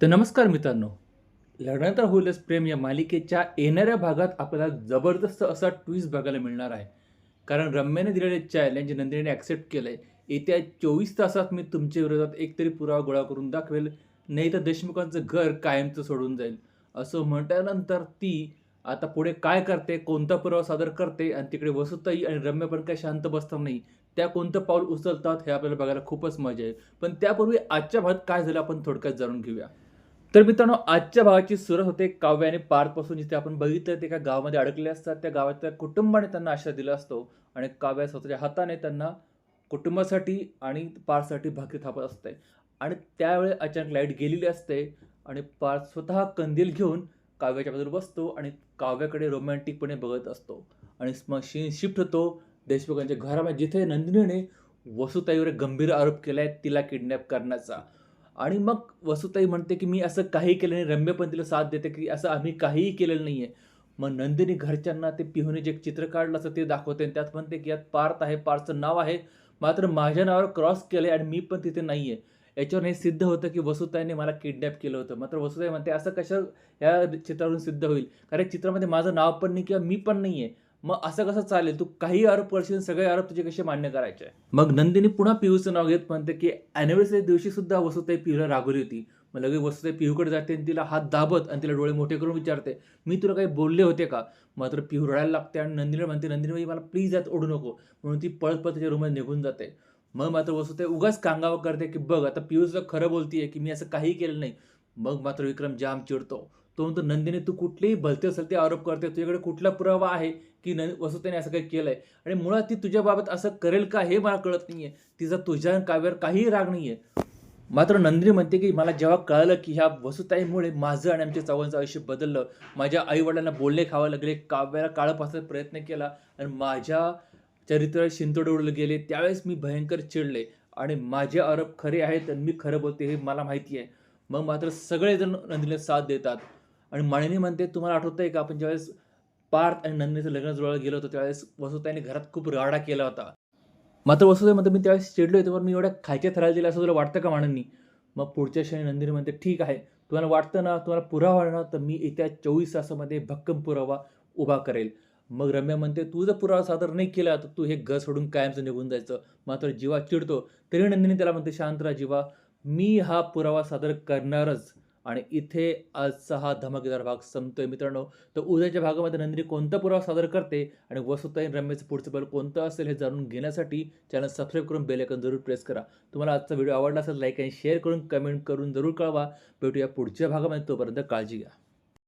तर नमस्कार मित्रांनो. लढण्यातर होईलच प्रेम या मालिकेच्या येणाऱ्या भागात आपल्याला जबरदस्त असा ट्विस्ट बघायला मिळणार आहे. कारण रम्याने दिलेले चॅलेंज नंदिनीने ॲक्सेप्ट केलं आहे येत्या चोवीस तासात मी तुमच्या विरोधात एकतरी पुरावा गोळा करून दाखवेल. नाही तर देशमुखांचं घर कायमचं सोडून जाईल. असं म्हटल्यानंतर ती आता पुढे काय करते कोणता पुरावा सादर करते आणि तिकडे वसुताई आणि रम्या पण काय शांत बसतात नाही. त्या कोणतं पाऊल उचलतात हे आपल्याला बघायला खूपच मजा येईल. पण त्यापूर्वी आजच्या भागात काय झालं आपण थोडक्यात जाणून घेऊया. तर मित्रांनो आजच्या भागाची सुरुवात होते काव्य आणि जिथे आपण बघितलं ते एका गावामध्ये अडकले असतात. त्या गावातल्या कुटुंबाने त्यांना आशा दिला असतो आणि काव्या स्वतःच्या हाताने त्यांना कुटुंबासाठी आणि पारसाठी भाकरी थापत असते. आणि त्यावेळी अचानक लाइट गेलेली असते आणि पार स्वतः कंदील घेऊन काव्याच्या बाजूला बसतो आणि काव्याकडे रोमॅन्टिकपणे बघत असतो. आणि मग शी शिफ्ट होतो. देशमुखांच्या घरामध्ये जिथे नंदिनीने वसुताईवर गंभीर आरोप केला आहे तिला किडनॅप करण्याचा. आणि मग वसुताई म्हणते की मी असं काही केलं नाही रम्य पण तिला साथ देते की असं आम्ही काहीही केलेलं नाही आहे मग नंदिनी घरच्यांना ते पिहुने जे चित्र काढलं असं ते दाखवते आणि त्यात म्हणते की यात पार्थ आहे पार्थचं नाव आहे मात्र माझ्या नावावर क्रॉस केलं आणि मी पण तिथे नाही आहे याच्यावर हे सिद्ध होतं की वसुताईने मला किडनॅप केलं होतं. मात्र वसुताई म्हणते असं कसं या चित्रावरून सिद्ध होईल? कारण या चित्रामध्ये माझं नाव पण नाही किंवा मी पण नाही आहे मग असं कसं चालेल? तू काही आरोप करशील सगळे आरोप तुझे कसे मान्य करायचे? मग नंदिनी पुन्हा पियूचं नाव घेत म्हणते की अॅनिव्हर्सरी दिवशी सुद्धा वसुताई पियूला रागवली होती. मग लगेच वसुताई पियूकडे जाते आणि तिला हात दाबत आणि तिला डोळे मोठे करून विचारते मी तुला काही बोलले होते का? मात्र पिहू रडायला लागते आणि नंदिनी म्हणते नंदिनी मला प्लीज यात ओढू नको. म्हणून ती पळत पळत तिच्या रूममध्ये निघून जाते. मग मात्र वसुताई उगाच कांगावं करते की बघ आता पियूचं खरं बोलतीये की मी असं काही केलं नाही. मग मात्र विक्रम जाम चिडतो. तो म्हणतो नंदिनी तू कुठलेही भलते असेल ते आरोप करते. तुझ्याकडे कुठला पुरावा आहे की न वसुतेने असं काही केलं आहे आणि मुळात ती तुझ्याबाबत असं करेल का हे मला कळत नाही आहे तिचा तुझ्या काव्यावर काहीही राग नाही आहे मात्र नंदिनी म्हणते की मला जेव्हा कळलं की ह्या वसुताईमुळे माझं आणि आमच्या चव्हाणचं आयुष्य बदललं माझ्या आईवडिलांना बोलले खावं लागले काव्याला काळं पासण्याचा प्रयत्न केला आणि माझ्या चरित्रावर शिंतोडे उडले गेले त्यावेळेस मी भयंकर चिडले. आणि माझे आरोप खरे आहेत आणि मी खरं बोलते हे मला माहिती आहे. मग मात्र सगळेजण नंदिनीला साथ देतात. आणि माळिनी म्हणते तुम्हाला आठवतं आहे का आपण ज्यावेळेस पार्थ आणि नंदिनीचं लग्न जुळायला गेलो होतो त्यावेळेस वसुताईने घरात खूप राडा केला होता. मात्र वसुताई म्हणते मी त्यावेळेस चिडलो होतो मी एवढ्या खायच्या थरायला दिला असं तुला वाटतं का माणनी मग पुढच्या क्षणी नंदिनी म्हणते ठीक आहे तुम्हाला वाटतं ना तुम्हाला पुरावा ना तर मी येत्या चोवीस तासामध्ये भक्कम पुरावा उभा करेल. मग रम्या म्हणते तू जर पुरावा सादर नाही केला तर तू हे घर सोडून कायमचं निघून जायचं. मात्र जीवा चिडतो. तरी नंदिनी त्याला म्हणते शांत जीवा. मी हा पुरावा सादर करणारच. आणि इथे आजचा हा धमाकेदार भाग संपतोय मित्रांनो. तर उद्याच्या भागामध्ये नंदिनी कोणता पुरावा सादर करते आणि वसुताईन रम्याचं पुढचं बल कोणतं असेल हे जाणून घेण्यासाठी चॅनल सबस्क्राईब करून बेल जरूर प्रेस करा. तुम्हाला आजचा व्हिडिओ आवडला असेल लाईक आणि शेअर करून कमेंट करून जरूर कळवा. भेटूया पुढच्या भागामध्ये तोपर्यंत काळजी घ्या.